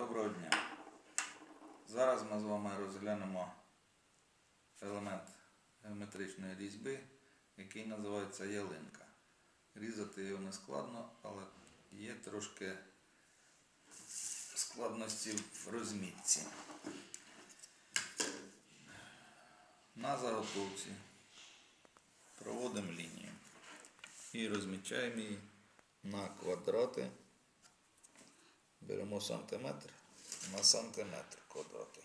Доброго дня. Зараз ми з вами розглянемо елемент геометричної різьби, який називається ялинка. Різати його не складно, але є трошки складності в розмітці. На заготовці проводимо лінію і розмічаємо її на квадрати. Беремо сантиметр на сантиметр квадрату.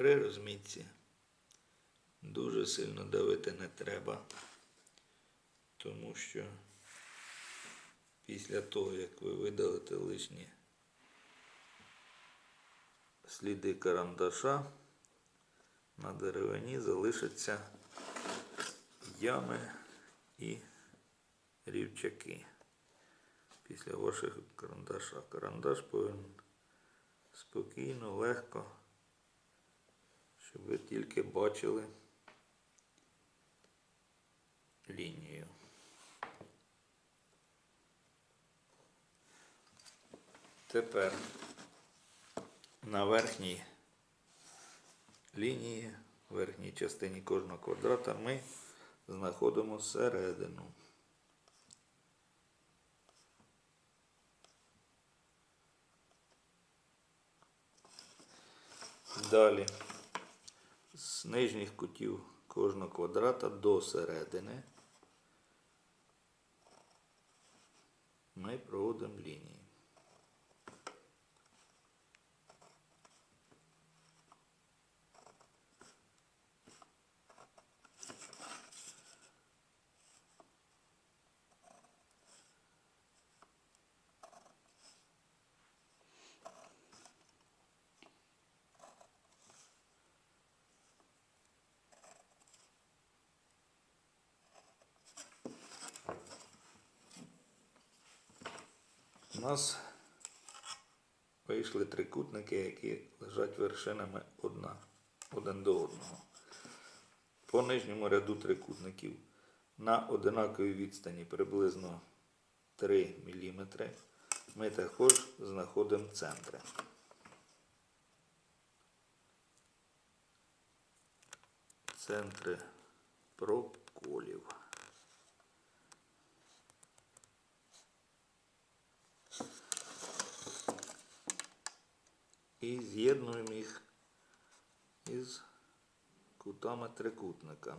При розмітці дуже сильно давити не треба, тому що після того, як ви видалите лишні сліди карандаша, на деревині залишаться ями і рівчаки. Після вашого карандаша. Карандаш повинен спокійно, легко щоб ви тільки бачили лінію. Тепер на верхній лінії, верхній частині кожного квадрата ми знаходимо середину. Далі з нижніх кутів кожного квадрата до середини ми проводимо лінії. У нас вийшли трикутники, які лежать вершинами одна, один до одного. По нижньому ряду трикутників на одинаковій відстані приблизно 3 мм ми також знаходимо центри. Центри проколів. І з'єднуємо їх із кутами трикутника.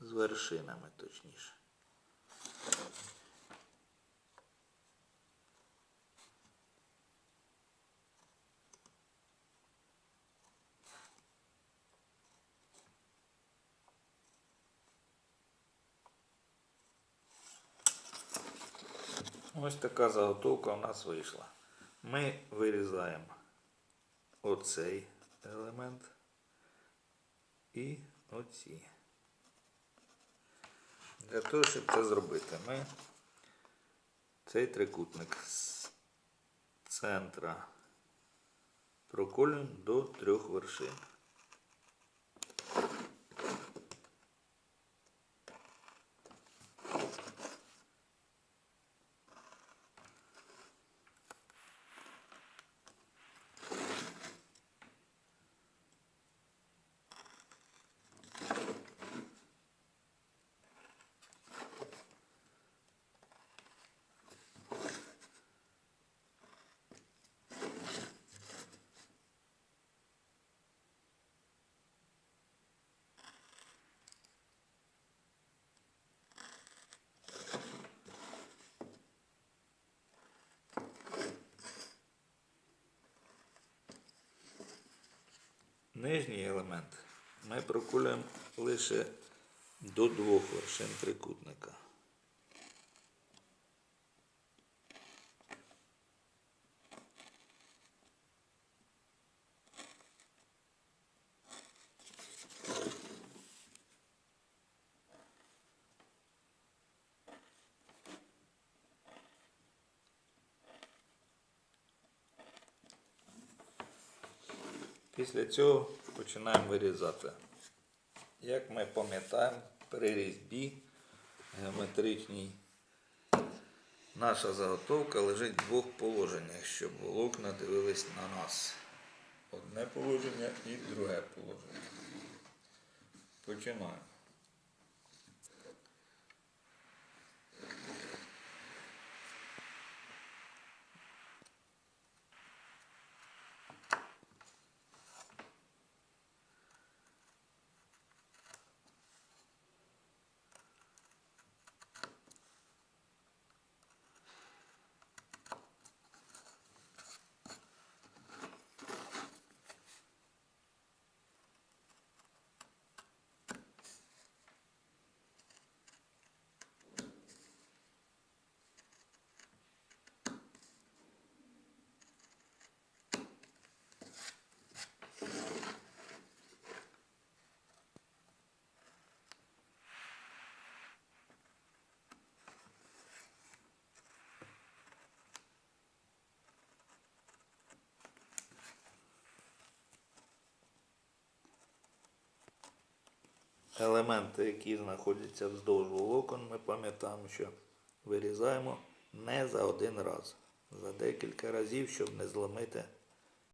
З вершинами точніше. Ось така заготовка у нас вийшла. Ми вирізаємо оцей елемент і оці. Для того, щоб це зробити, ми цей трикутник з центра проколюємо до трьох вершин. Нижній елемент ми прокулюємо лише до двох вершин трикутника. Після цього починаємо вирізати. Як ми пам'ятаємо, при різьбі геометричній наша заготовка лежить в двох положеннях, щоб волокна дивились на нас. Одне положення і друге положення. Починаємо. Елементи, які знаходяться вздовж волокон, ми пам'ятаємо, що вирізаємо не за один раз, за декілька разів, щоб не зламити